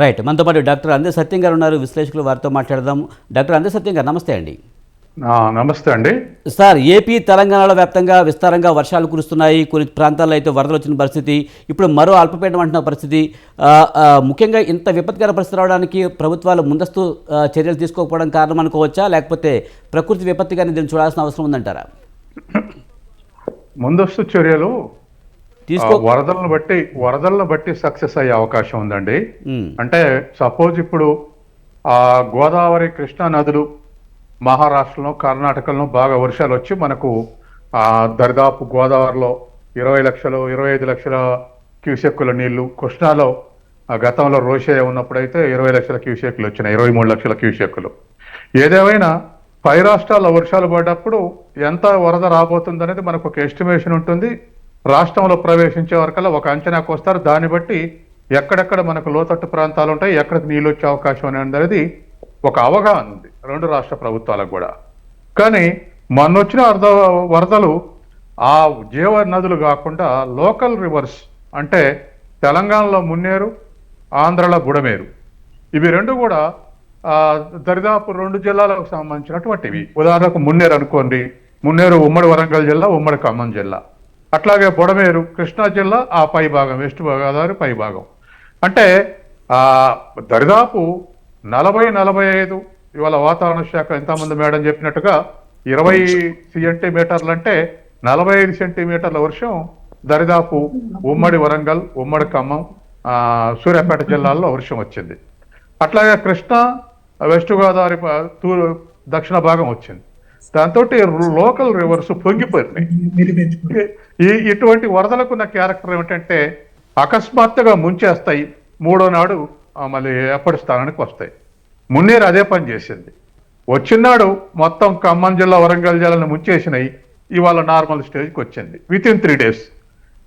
Right మనతో పాటు doctor అందే సత్యం గారు ఉన్నారు. విశ్లేషకులు వారితో మాట్లాడదాం. డాక్టర్ అందే సత్యం గారు నమస్తే అండి. నమస్తే అండి. సార్ ఏపీ తెలంగాణలో వ్యాప్తంగా విస్తారంగా వర్షాలు కురుస్తున్నాయి. కొన్ని ప్రాంతాల్లో అయితే వరదలు వచ్చిన పరిస్థితి. ఇప్పుడు మరో అల్పపీడనం అంటున్న పరిస్థితి. ముఖ్యంగా ఇంత విపత్కర పరిస్థితి రావడానికి ప్రభుత్వాలు ముందస్తు చర్యలు తీసుకోకపోవడం కారణం అనుకోవచ్చా? లేకపోతే ప్రకృతి విపత్తిగానే దీన్ని చూడాల్సిన అవసరం ఉందంటారా? ముందస్తు చర్యలు తీసుకో. వరదలను బట్టి వరదలను బట్టి సక్సెస్ అయ్యే అవకాశం ఉందండి. అంటే సపోజ్ ఇప్పుడు ఆ గోదావరి కృష్ణా నదులు మహారాష్ట్రలో కర్ణాటకలో బాగా వర్షాలు వచ్చి మనకు ఆ దరిదాపు గోదావరిలో ఇరవై లక్షలు ఇరవై ఐదు లక్షల క్యూసెక్కుల నీళ్ళు కృష్ణాలో ఆ గతంలో రోషయ్య ఉన్నప్పుడైతే ఇరవై లక్షల క్యూసెక్కులు వచ్చినాయి ఇరవై మూడు లక్షల క్యూసెక్కులు. ఏదేమైనా పై రాష్ట్రాల్లో వర్షాలు పడ్డప్పుడు ఎంత వరద రాబోతుంది అనేది మనకు ఒక ఎస్టిమేషన్ ఉంటుంది. రాష్ట్రంలో ప్రవేశించే వరకల్లా ఒక అంచనాకు వస్తారు. దాన్ని బట్టి ఎక్కడెక్కడ మనకు లోతట్టు ప్రాంతాలు ఉంటాయి ఎక్కడికి నీళ్ళు వచ్చే అవకాశం అనేది ఒక అవగాహన ఉంది రెండు రాష్ట్ర ప్రభుత్వాలకు కూడా. కానీ మొన్న వచ్చిన వరద వరదలు ఆ జీవ నదులు కాకుండా లోకల్ రివర్స్ అంటే తెలంగాణలో మున్నేరు ఆంధ్రలో బుడమేరు. ఇవి రెండు కూడా దరిదాపు రెండు జిల్లాలకు సంబంధించినటువంటివి. ఉదాహరణకు మున్నేరు అనుకోండి. మున్నేరు ఉమ్మడి వరంగల్ జిల్లా ఉమ్మడి ఖమ్మం జిల్లా. అట్లాగే బుడమేరు కృష్ణా జిల్లా ఆ పై భాగం వెస్ట్ గోదావరి పై భాగం. అంటే దరిదాపు నలభై నలభై ఐదు ఇవాళ వాతావరణ శాఖ ఎంతమంది మేడం చెప్పినట్టుగా ఇరవై సెంటీమీటర్లు అంటే నలభై ఐదు సెంటీమీటర్ల వర్షం దరిదాపు ఉమ్మడి వరంగల్ ఉమ్మడి ఖమ్మం సూర్యాపేట జిల్లాల్లో వర్షం వచ్చింది. అట్లాగే కృష్ణా వెస్ట్ గోదావరి ప- తూర్పు దక్షిణ భాగం వచ్చింది. దాంతో లోకల్ రివర్స్ పొంగిపోయినాయి. ఈ ఇటువంటి వరదలకు ఉన్న క్యారెక్టర్ ఏమిటంటే అకస్మాత్తుగా ముంచేస్తాయి. మూడో నాడు మళ్ళీ ఎప్పటి స్థానానికి వస్తాయి. మున్నేరు అదే పని చేసింది. వచ్చినాడు మొత్తం ఖమ్మం జిల్లా వరంగల్ జిల్లాను ముంచేసినాయి. ఇవాళ నార్మల్ స్టేజ్కి వచ్చింది. విత్ ఇన్ త్రీ డేస్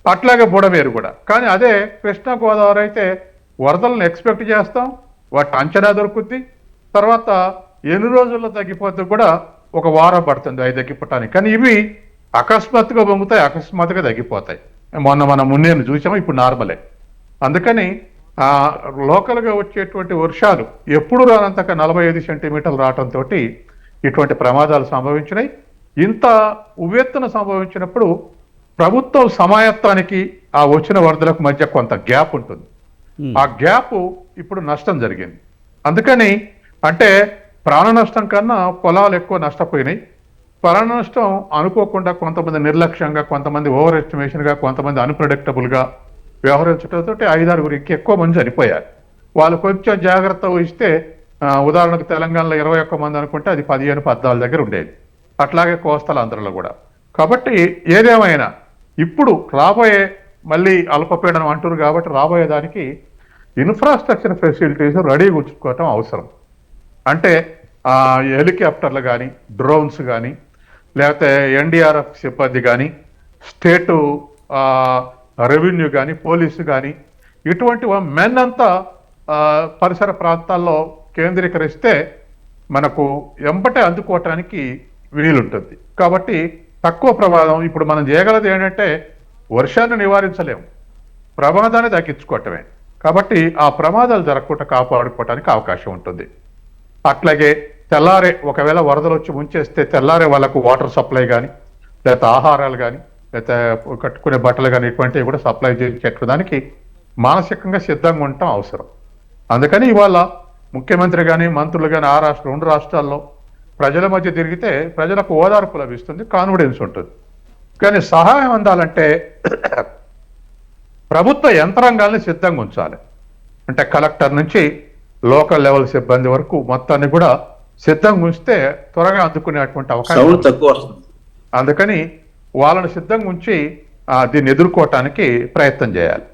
అట్లాగే బుడమేరు కూడా. కానీ అదే కృష్ణా గోదావరి అయితే వరదలను ఎక్స్పెక్ట్ చేస్తాం. వాటి అంచనా దొరుకుద్ది. తర్వాత ఎన్ని రోజుల్లో తగ్గిపోతే కూడా ఒక వారం పడుతుంది అవి తగ్గిపోవటానికి కానీ ఇవి అకస్మాత్తుగా పొంగుతాయి అకస్మాత్తుగా తగ్గిపోతాయి. మొన్న మనం మున్నేను చూసాము? ఇప్పుడు నార్మలే. అందుకని ఆ లోకల్గా వచ్చేటువంటి వర్షాలు ఎప్పుడు రానంతక నలభై ఐదు సెంటీమీటర్లు రావడంతో ఇటువంటి ప్రమాదాలు సంభవించినాయి. ఇంత ఉవ్వెత్తున సంభవించినప్పుడు ప్రభుత్వం సమాయత్తానికి ఆ వచ్చిన వరదలకు మధ్య కొంత గ్యాప్ ఉంటుంది. ఆ గ్యాప్ ఇప్పుడు నష్టం జరిగింది. అందుకని అంటే ప్రాణ నష్టం కన్నా పొలాలు ఎక్కువ నష్టపోయినాయి. ప్రాణ నష్టం అనుకోకుండా కొంతమంది నిర్లక్ష్యంగా కొంతమంది ఓవర్ ఎస్టిమేషన్గా కొంతమంది అన్ప్రెడిక్టబుల్గా వ్యవహరించడంతో ఐదారుగురు ఇంక ఎక్కువ మంది చనిపోయారు. వాళ్ళు కొంచెం జాగ్రత్త వహిస్తే ఉదాహరణకు తెలంగాణలో ఇరవై ఒక్క మంది అనుకుంటే అది పదిహేను పద్నాలుగు దగ్గర ఉండేది. అట్లాగే కోస్తల అందరిలో కూడా. కాబట్టి ఏదేమైనా ఇప్పుడు రాబోయే మళ్ళీ అల్పపీడనం అంటున్నారు కాబట్టి రాబోయే దానికి ఇన్ఫ్రాస్ట్రక్చర్ ఫెసిలిటీస్ రెడీ ఉంచుకోవటం అవసరం. అంటే హెలికాప్టర్లు కానీ డ్రోన్స్ కానీ లేకపోతే ఎన్డీఆర్ఎఫ్ సిబ్బంది కానీ స్టేటు రెవెన్యూ కానీ పోలీసు కానీ ఇటువంటి మెన్ అంతా పరిసర ప్రాంతాల్లో కేంద్రీకరిస్తే మనకు ఎంబటే అందుకోవటానికి వీలుంటుంది. కాబట్టి తక్కువ ప్రమాదం ఇప్పుడు మనం చేయగలది ఏంటంటే వర్షాన్ని నివారించలేము ప్రమాదాన్ని తగ్గించుకోవటమే. కాబట్టి ఆ ప్రమాదాలు జరగకుండా కాపాడుకోవటానికి అవకాశం ఉంటుంది. అట్లాగే తెల్లారే ఒకవేళ వరదలు వచ్చి ముంచేస్తే తెల్లారే వాళ్ళకు వాటర్ సప్లై కానీ లేకపోతే ఆహారాలు కానీ లేకపోతే కట్టుకునే బట్టలు కానీ ఇటువంటివి కూడా సప్లై చేసేదానికి మానసికంగా సిద్ధంగా ఉండటం అవసరం. అందుకని ఇవాళ ముఖ్యమంత్రి కానీ మంత్రులు కానీ ఆ రాష్ట్రం రెండు రాష్ట్రాల్లో ప్రజల మధ్య తిరిగితే ప్రజలకు ఓదార్పు లభిస్తుంది కాన్ఫిడెన్స్ ఉంటుంది. కానీ సహాయం అందాలంటే ప్రభుత్వ యంత్రాంగాల్ని సిద్ధంగా ఉంచాలి. అంటే కలెక్టర్ నుంచి లోకల్ లెవెల్ సిబ్బంది వరకు మొత్తాన్ని కూడా సిద్ధంగా ఉంచితే త్వరగా అందుకునేటువంటి అవకాశం. తక్కువ అందుకని వాళ్ళని సిద్ధంగా ఉంచి దీన్ని ఎదుర్కోవటానికి ప్రయత్నం చేయాలి